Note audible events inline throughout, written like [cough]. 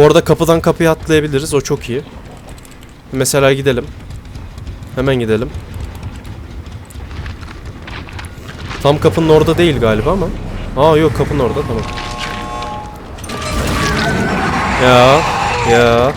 Bu arada kapıdan kapıya atlayabiliriz. O çok iyi. Mesela gidelim. Hemen gidelim. Tam kapının orada değil galiba ama. Aa yok kapının orada tamam. Ya ya.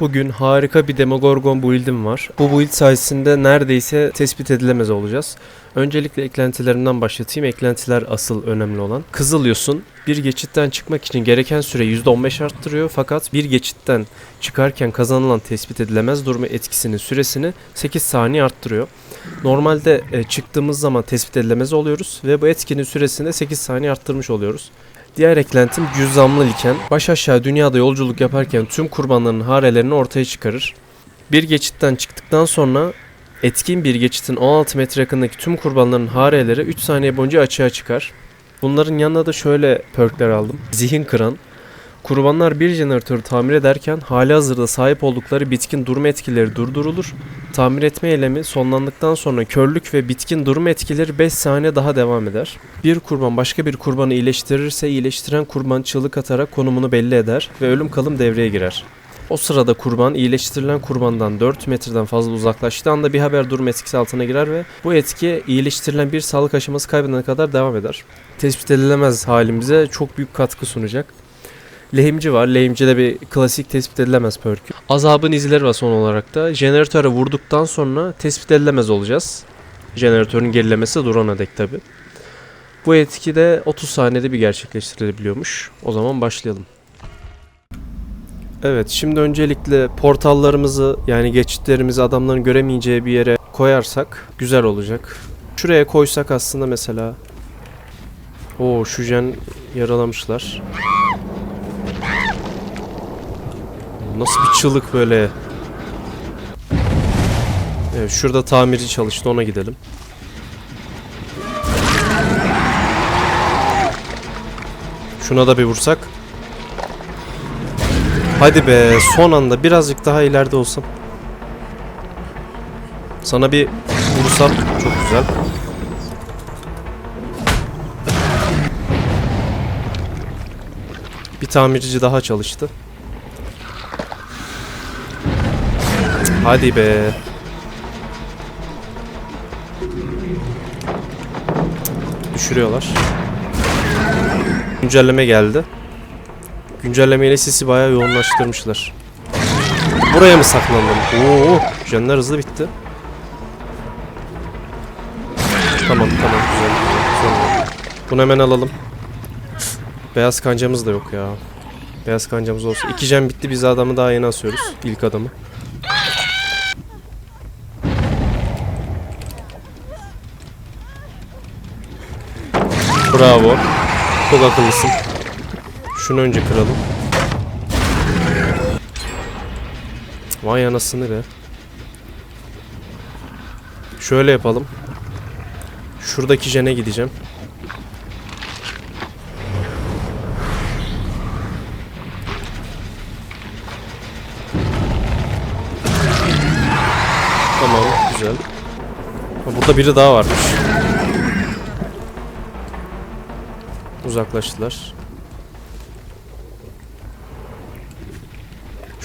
Bugün harika bir Demogorgon build'im var. Bu build sayesinde neredeyse tespit edilemez olacağız. Öncelikle eklentilerimden başlatayım. Eklentiler asıl önemli olan. Kızıl yosun bir geçitten çıkmak için gereken süre %15 arttırıyor fakat bir geçitten çıkarken kazanılan tespit edilemez durma etkisinin süresini 8 saniye arttırıyor. Normalde e, çıktığımız zaman tespit edilemez oluyoruz ve bu etkinin süresini de 8 saniye arttırmış oluyoruz. Diğer eklentim cüzdanlı liken baş aşağı dünyada yolculuk yaparken tüm kurbanların harelerini ortaya çıkarır. Bir geçitten çıktıktan sonra etkin bir geçitin 16 metre yakındaki tüm kurbanların hareleri 3 saniye boyunca açığa çıkar. Bunların yanına da şöyle perkler aldım. Zihin kıran. Kurbanlar bir jeneratörü tamir ederken hali hazırda sahip oldukları bitkin durma etkileri durdurulur. Tamir etme eylemi sonlandıktan sonra körlük ve bitkin durma etkileri 5 saniye daha devam eder. Bir kurban başka bir kurbanı iyileştirirse iyileştiren kurban çığlık atarak konumunu belli eder ve ölüm kalım devreye girer. O sırada kurban iyileştirilen kurbandan 4 metreden fazla uzaklaştığı anda bir haber durum etkisi altına girer ve bu etki iyileştirilen bir sağlık aşaması kaybedene kadar devam eder. Tespit edilemez halimize çok büyük katkı sunacak. Lehimci var. Lehimci de bir klasik tespit edilemez perkü. Azabın izleri var son olarak da. Jeneratöre vurduktan sonra tespit edilemez olacağız. Jeneratörün gerilemesi durana dek tabi. Bu etki de 30 saniyede bir gerçekleştirilebiliyormuş. O zaman başlayalım. Evet şimdi öncelikle portallarımızı yani geçitlerimizi adamların göremeyeceği bir yere koyarsak güzel olacak. Şuraya koysak aslında mesela. Oo şu jen yaralamışlar. Nasıl bir çığlık böyle. Evet şurada tamirci çalıştı ona gidelim. Şuna da bir vursak. Hadi be son anda birazcık daha ileride olsam. Sana bir vursam çok güzel. Bir tamirci daha çalıştı. Hadi be. Düşürüyorlar. Güncelleme geldi. Güncellemeyle sisi bayağı yoğunlaştırmışlar. Buraya mı saklandım? Oo, jenler hızlı bitti. Tamam tamam güzel güzel. Bunu hemen alalım. Beyaz kancamız da yok ya. Beyaz kancamız olsa. İki jen bitti biz adamı daha yeni asıyoruz. İlk adamı. Bravo. Çok akıllısın. Şunu önce kıralım. Vay anasını be. Şöyle yapalım. Şuradaki jene gideceğim. Tamam, güzel. Burada biri daha varmış. Uzaklaştılar.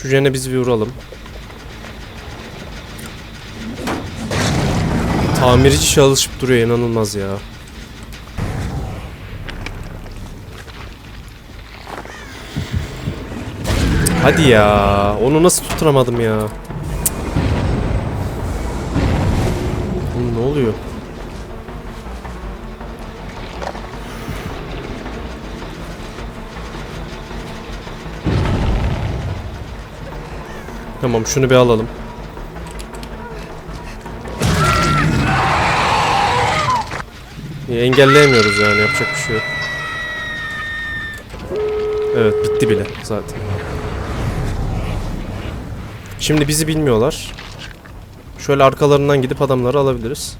Şu jene biz vuralım. Tamirci çalışıp duruyor inanılmaz ya. Hadi ya. Onu nasıl tutturamadım ya? Oğlum ne oluyor? Tamam şunu bir alalım. Engelleyemiyoruz yani yapacak bir şey yok. Evet bitti bile zaten. Şimdi bizi bilmiyorlar. Şöyle arkalarından gidip adamları alabiliriz.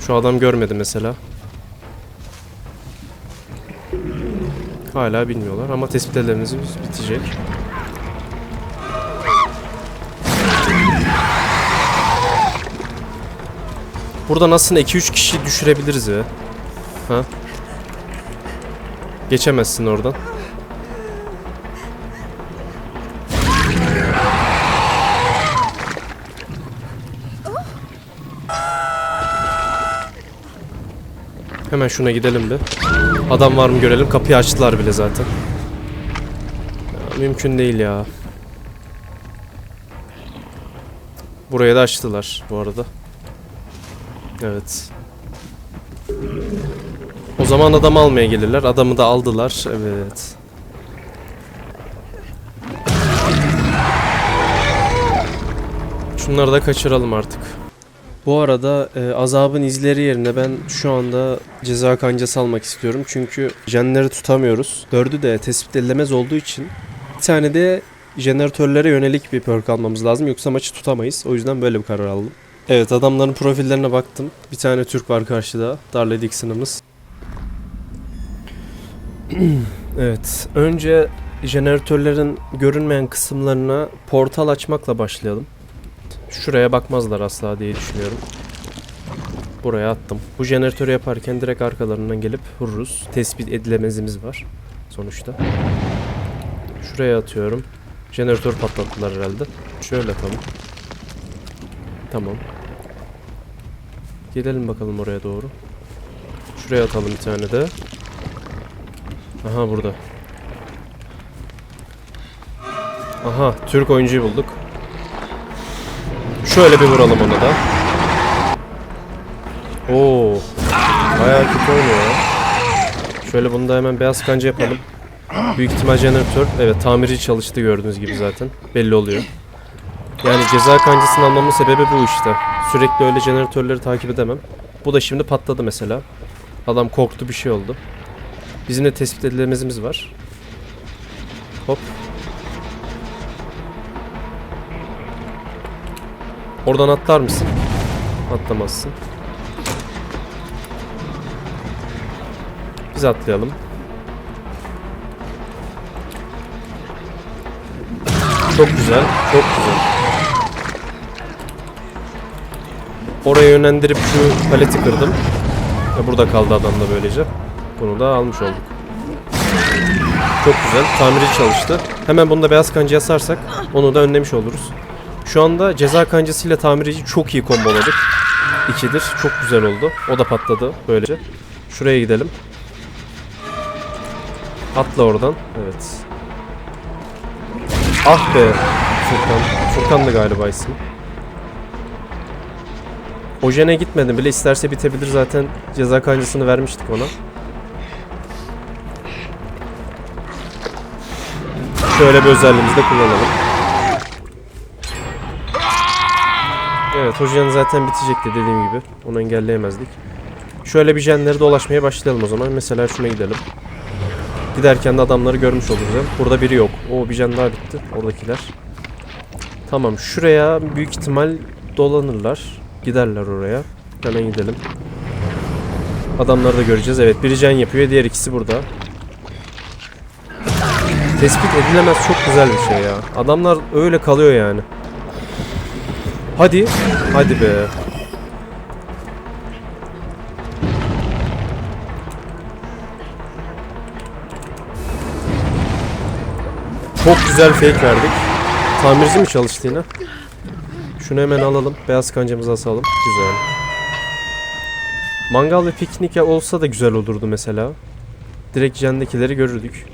Şu adam görmedi mesela. Hala bilmiyorlar ama tespitlerimiz bitecek. Burada nasıl 2-3 kişi düşürebiliriz ya. Ha? Geçemezsin oradan. Hemen şuna gidelim bir. Adam var mı görelim. Kapıyı açtılar bile zaten. Ya, mümkün değil ya. Buraya da açtılar bu arada. Evet. O zaman adam almaya gelirler. Adamı da aldılar. Evet. Şunları da kaçıralım artık. Bu arada e, azabın izleri yerine ben şu anda ceza kancası almak istiyorum. Çünkü jenleri tutamıyoruz. Dördü de tespit edilemez olduğu için bir tane de jeneratörlere yönelik bir perk almamız lazım. Yoksa maçı tutamayız. O yüzden böyle bir karar aldım. Evet adamların profillerine baktım. Bir tane Türk var karşıda. Darley Dixon'ımız. [clears throat] evet. Önce jeneratörlerin görünmeyen kısımlarına portal açmakla başlayalım. Şuraya bakmazlar asla diye düşünüyorum. Buraya attım. Bu jeneratörü yaparken direkt arkalarından gelip vururuz. Tespit edilemezimiz var sonuçta. Şuraya atıyorum. Jeneratör patlattılar herhalde. Şöyle atalım. Tamam. Gidelim bakalım oraya doğru. Şuraya atalım bir tane de. Aha burada. Aha Türk oyuncuyu bulduk. Şöyle bir vuralım ona da. Oo. Bayağı kötü oynuyor ya. Şöyle bunu da hemen beyaz kanca yapalım. Büyük ihtimal jeneratör. Evet tamirci çalıştı gördüğünüz gibi zaten. Belli oluyor. Yani ceza kancasını almamın sebebi bu işte. Sürekli öyle jeneratörleri takip edemem. Bu da şimdi patladı mesela. Adam korktu bir şey oldu. Bizim de tespit edilemezimiz var. Hop. Oradan atlar mısın? Atlamazsın. Biz atlayalım. Çok güzel, çok güzel. Oraya yönlendirip şu paleti kırdım. Ve burada kaldı adam da böylece. Bunu da almış olduk. Çok güzel. Tamirci çalıştı. Hemen bunu da beyaz kancaya sarsak onu da önlemiş oluruz. Şu anda ceza kancasıyla tamirci çok iyi komboladık. İkidir. Çok güzel oldu. O da patladı böylece. Şuraya gidelim. Atla oradan. Evet. Ah be. Furkan. Furkan'dı galiba ismi. Ojene gitmedim bile isterse bitebilir zaten ceza kancasını vermiştik ona. Şöyle bir özelliğimizi de kullanalım. Evet Hojen zaten bitecekti dediğim gibi. Onu engelleyemezdik. Şöyle bir jenleri dolaşmaya başlayalım o zaman. Mesela şuna gidelim. Giderken de adamları görmüş oluruz. Burada biri yok. O bir jen daha bitti. Oradakiler. Tamam şuraya büyük ihtimal dolanırlar. Giderler oraya. Hemen gidelim. Adamları da göreceğiz. Evet biri jen yapıyor. Diğer ikisi burada. Tespit edilemez çok güzel bir şey ya. Adamlar öyle kalıyor yani. Hadi. Hadi be. Çok güzel fake verdik. Tamirci mi çalıştı yine? Şunu hemen alalım. Beyaz kancamızı asalım. Güzel. Mangal ve piknik olsa da güzel olurdu mesela. Direkt jendekileri görürdük.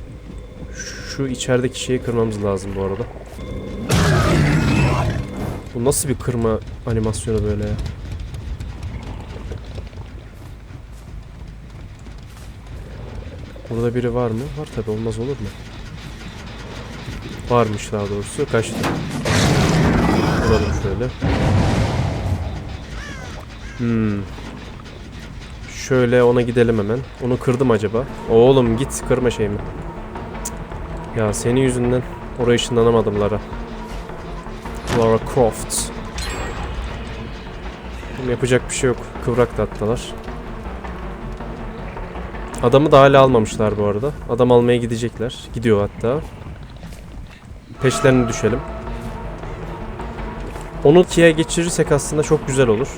Şu içerideki şeyi kırmamız lazım bu arada. Bu nasıl bir kırma animasyonu böyle ya? Burada biri var mı? Var tabi olmaz olur mu? Varmış daha doğrusu. Kaçtı. Vuralım şöyle. Hmm. Şöyle ona gidelim hemen. Onu kırdım acaba. Oğlum git kırma şeyimi. Ya senin yüzünden oraya ışınlanamadım Lara. Lara Croft. Yapacak bir şey yok. Kıvrak da attılar. Adamı da hala almamışlar bu arada. Adam almaya gidecekler. Gidiyor hatta. Peşlerine düşelim. Onu Kia'ya geçirirsek aslında çok güzel olur.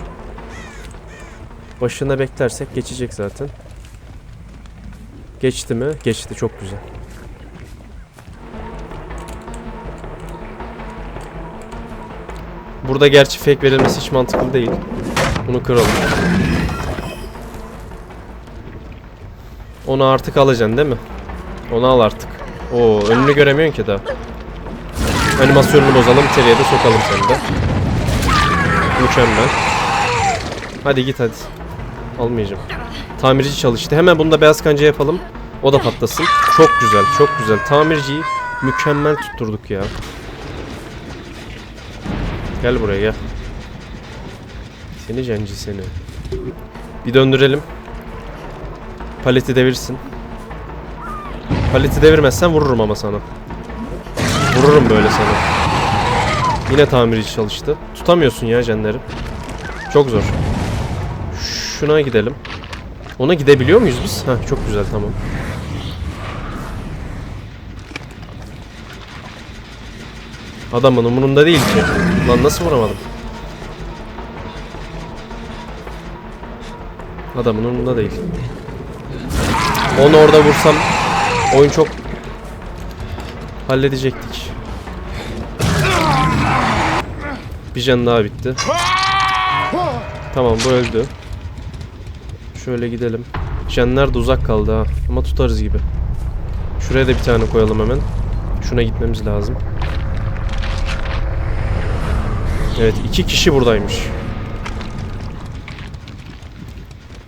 Başına beklersek geçecek zaten. Geçti mi? Geçti. Çok güzel. Burada gerçi fake verilmesi hiç mantıklı değil. Bunu kıralım. Onu artık alacaksın değil mi? Onu al artık. Oo önünü göremiyorsun ki daha. Animasyonunu bozalım, içeriye de sokalım seni de. Mükemmel. Hadi git hadi. Almayacağım. Tamirci çalıştı. Hemen bunu da beyaz kanca yapalım. O da patlasın. Çok güzel, çok güzel. Tamirciyi mükemmel tutturduk ya. Gel buraya gel. Seni cenci seni. Bir döndürelim. Paleti devirsin. Paleti devirmezsen vururum ama sana. Vururum böyle sana. Yine tamirci çalıştı. Tutamıyorsun ya cenleri. Çok zor. Şuna gidelim. Ona gidebiliyor muyuz biz? Heh, çok güzel tamam. Adamın umurunda değil ki. Lan nasıl vuramadım? Adamın umurunda değil. Onu orada vursam oyun çok halledecektik. Bir can daha bitti. Tamam bu öldü. Şöyle gidelim. Jenler de uzak kaldı ha. Ama tutarız gibi. Şuraya da bir tane koyalım hemen. Şuna gitmemiz lazım. Evet iki kişi buradaymış.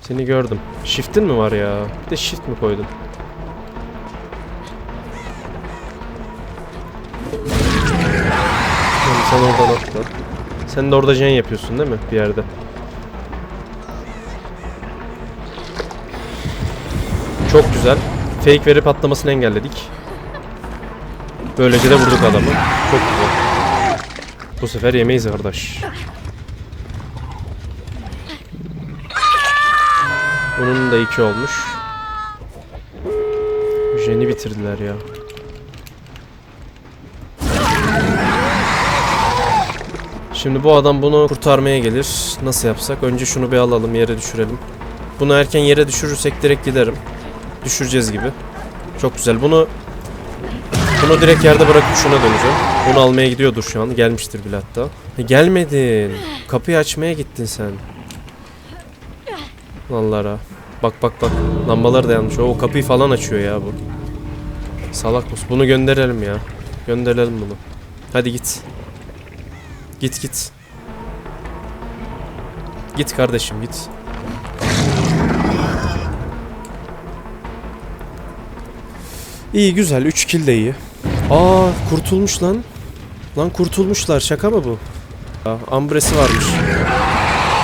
Seni gördüm. Shift'in mi var ya? Bir de shift mi koydun? Sen de orada jen yapıyorsun değil mi? Bir yerde. Çok güzel. Fake verip atlamasını engelledik. Böylece de vurduk adamı. Çok güzel. Bu sefer yemeyiz kardeş. Bunun da iki olmuş. Jen'i bitirdiler ya. Şimdi bu adam bunu kurtarmaya gelir. Nasıl yapsak? Önce şunu bir alalım, yere düşürelim. Bunu erken yere düşürürsek direkt giderim. Düşüreceğiz gibi. Çok güzel. Bunu bunu direkt yerde bırakıp şuna döneceğim. Bunu almaya gidiyordur şu an. Gelmiştir bile hatta. E, gelmedin. Kapıyı açmaya gittin sen. Vallahi. Bak bak bak. Lambalar da yanmış. O kapıyı falan açıyor ya bu. Salak mısın? Bunu gönderelim ya. Gönderelim bunu. Hadi git. Git git. Git kardeşim git. İyi güzel 3 kill de iyi. Aa kurtulmuş lan. Lan kurtulmuşlar şaka mı bu? Aa, ambresi varmış.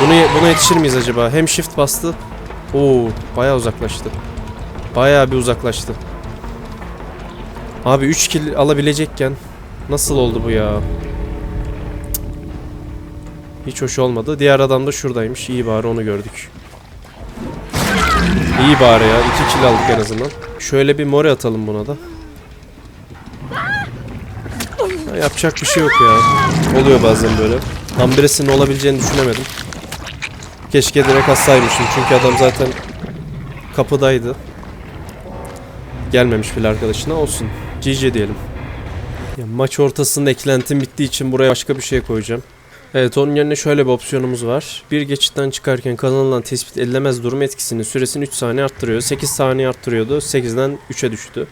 Bunu buna yetişir miyiz acaba? Hem shift bastı. Oo bayağı uzaklaştı. Bayağı bir uzaklaştı. Abi 3 kill alabilecekken nasıl oldu bu ya? Hiç hoş olmadı. Diğer adam da şuradaymış. İyi bari onu gördük. İyi bari ya. 2 kill aldık en azından. Şöyle bir more atalım buna da. Ya yapacak bir şey yok ya. Oluyor bazen böyle. Ambresinin olabileceğini düşünemedim. Keşke direkt assaymışım çünkü adam zaten kapıdaydı. Gelmemiş bile arkadaşına olsun. GG diyelim. Ya maç ortasında eklentim bittiği için buraya başka bir şey koyacağım. Evet onun yerine şöyle bir opsiyonumuz var. Bir geçitten çıkarken kazanılan tespit edilemez durum etkisinin süresini 3 saniye arttırıyor. 8 saniye arttırıyordu. 8'den 3'e düştü.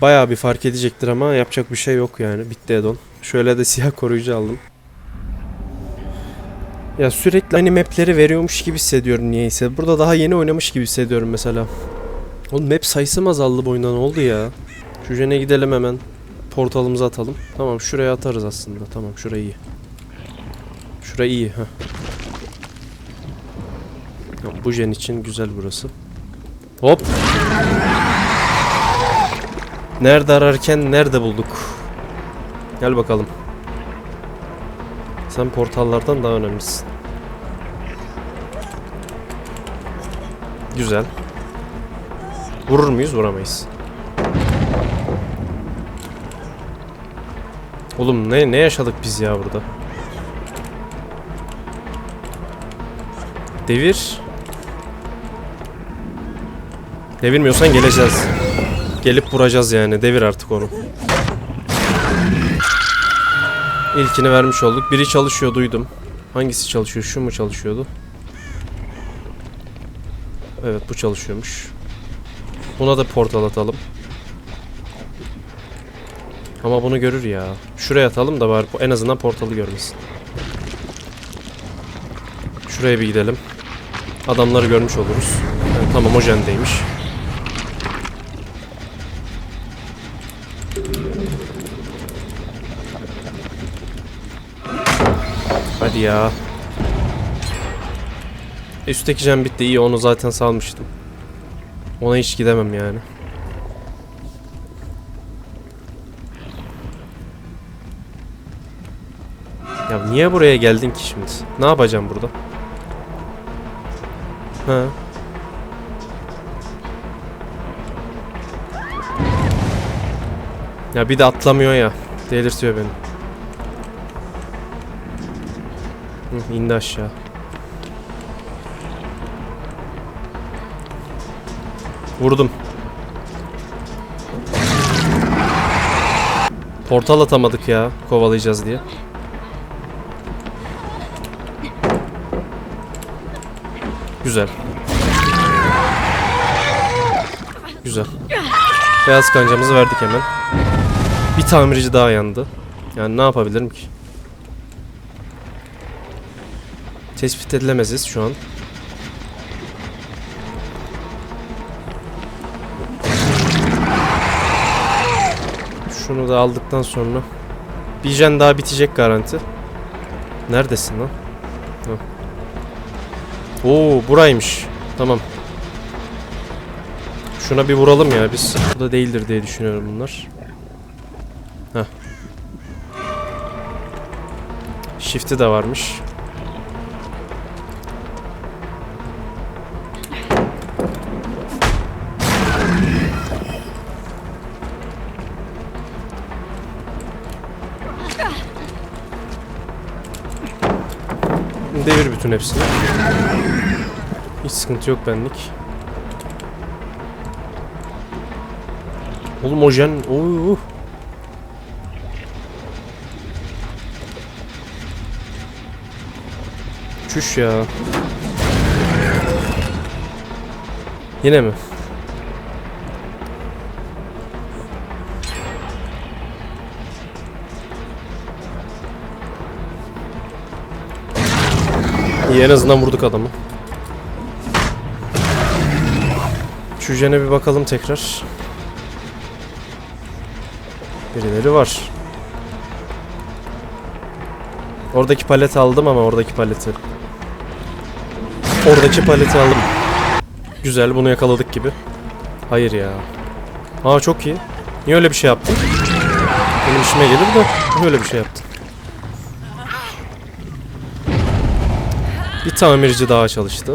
Bayağı bir fark edecektir ama yapacak bir şey yok yani. Bitti Edon. Şöyle de [laughs] siyah koruyucu aldım. Ya sürekli aynı mapleri veriyormuş gibi hissediyorum niyeyse. Burada daha yeni oynamış gibi hissediyorum mesela. Oğlum map sayısı mı azaldı bu ne oldu ya? Şu jene gidelim hemen. Portalımızı atalım. Tamam şuraya atarız aslında. Tamam şurayı iyi. Şura iyi. Heh. Bu jen için güzel burası. Hop. Nerede ararken nerede bulduk? Gel bakalım. Sen portallardan daha önemlisin. Güzel. Vurur muyuz? Vuramayız. Oğlum ne ne yaşadık biz ya burada? Devir. Devirmiyorsan geleceğiz. Gelip vuracağız yani. Devir artık onu. İlkini vermiş olduk. Biri çalışıyor duydum. Hangisi çalışıyor? Şu mu çalışıyordu? Evet bu çalışıyormuş. Buna da portal atalım. Ama bunu görür ya. Şuraya atalım da bari en azından portalı görmesin. Şuraya bir gidelim. Adamları görmüş oluruz. Yani tamam o jendeymiş. Hadi ya. Üstteki jen bitti iyi onu zaten salmıştım. Ona hiç gidemem yani. Ya niye buraya geldin ki şimdi? Ne yapacağım burada? Ha. Ya bir de atlamıyor ya. Delirtiyor beni. Hı, indi aşağı. Vurdum. Portal atamadık ya kovalayacağız diye. Güzel. Güzel. Beyaz kancamızı verdik hemen. Bir tamirci daha yandı. Yani ne yapabilirim ki? Tespit edilemeziz şu an. Şunu da aldıktan sonra bir jen daha bitecek garanti. Neredesin lan? Ha. Oo buraymış. Tamam. Şuna bir vuralım ya biz. Burada değildir diye düşünüyorum bunlar. Heh. Shift'i de varmış. Devir bütün hepsini. Hiç sıkıntı yok benlik. Oğlum o jen... Oo. Çüş ya. Yine mi? İyi en azından vurduk adamı. Şu bir bakalım tekrar. Birileri var. Oradaki paleti aldım ama oradaki paleti. Oradaki paleti aldım. Güzel bunu yakaladık gibi. Hayır ya. Aa çok iyi. Niye öyle bir şey yaptın? Benim işime gelir de niye öyle bir şey yaptın? Bir tamirci daha çalıştı.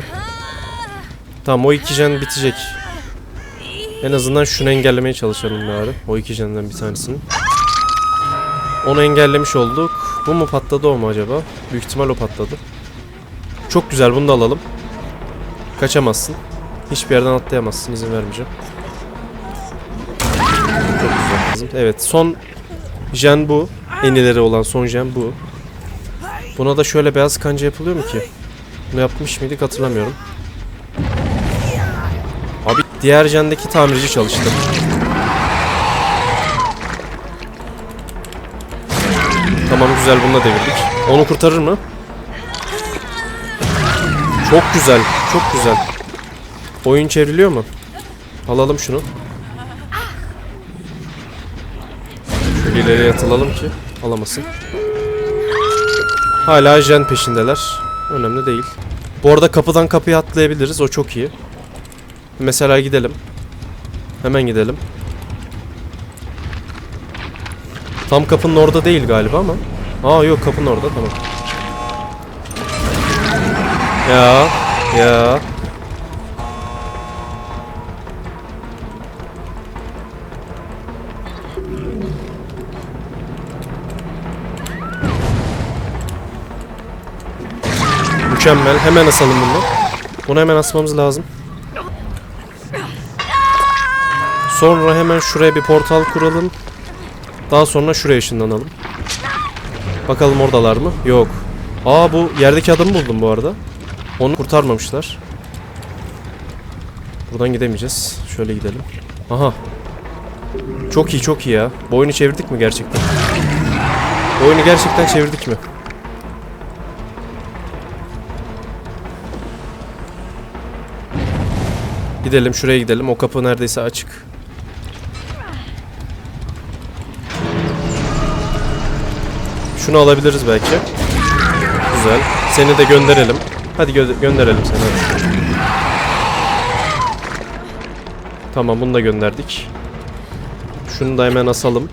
Tamam o iki jen bitecek. En azından şunu engellemeye çalışalım bari. O iki jenden bir tanesini. Onu engellemiş olduk. Bu mu patladı o mu acaba? Büyük ihtimal o patladı. Çok güzel bunu da alalım. Kaçamazsın. Hiçbir yerden atlayamazsın. izin vermeyeceğim. Çok güzel. Evet son jen bu. En ileri olan son jen bu. Buna da şöyle beyaz kanca yapılıyor mu ki? Bunu yapmış mıydık hatırlamıyorum. Diğer jendeki tamirci çalıştı. Tamam güzel bunu da devirdik. Onu kurtarır mı? Çok güzel. Çok güzel. Oyun çevriliyor mu? Alalım şunu. Şöyle ileriye atılalım ki alamasın. Hala jen peşindeler. Önemli değil. Bu arada kapıdan kapıya atlayabiliriz. O çok iyi. Mesela gidelim. Hemen gidelim. Tam kapının orada değil galiba ama. Aa yok kapının orada tamam. Ya ya. Mükemmel. Hemen asalım bunu. Bunu hemen asmamız lazım. Sonra hemen şuraya bir portal kuralım. Daha sonra şuraya ışınlanalım. Bakalım oradalar mı? Yok. Aa bu yerdeki adamı buldum bu arada. Onu kurtarmamışlar. Buradan gidemeyeceğiz. Şöyle gidelim. Aha. Çok iyi çok iyi ya. Bu oyunu çevirdik mi gerçekten? Bu oyunu gerçekten çevirdik mi? Gidelim şuraya gidelim. O kapı neredeyse açık. Şunu alabiliriz belki. Güzel. Seni de gönderelim. Hadi gö- gönderelim seni. hadi. Tamam bunu da gönderdik. Şunu da hemen asalım.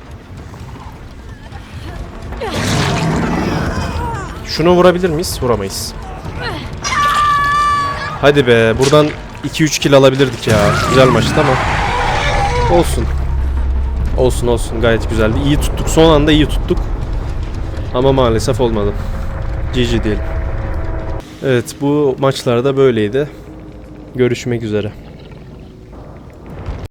Şunu vurabilir miyiz? Vuramayız. Hadi be. Buradan 2-3 kill alabilirdik ya. Güzel maçtı ama. Olsun. Olsun olsun. Gayet güzeldi. İyi tuttuk. Son anda iyi tuttuk. Ama maalesef olmadı. GG diyelim. Evet bu maçlarda böyleydi. Görüşmek üzere.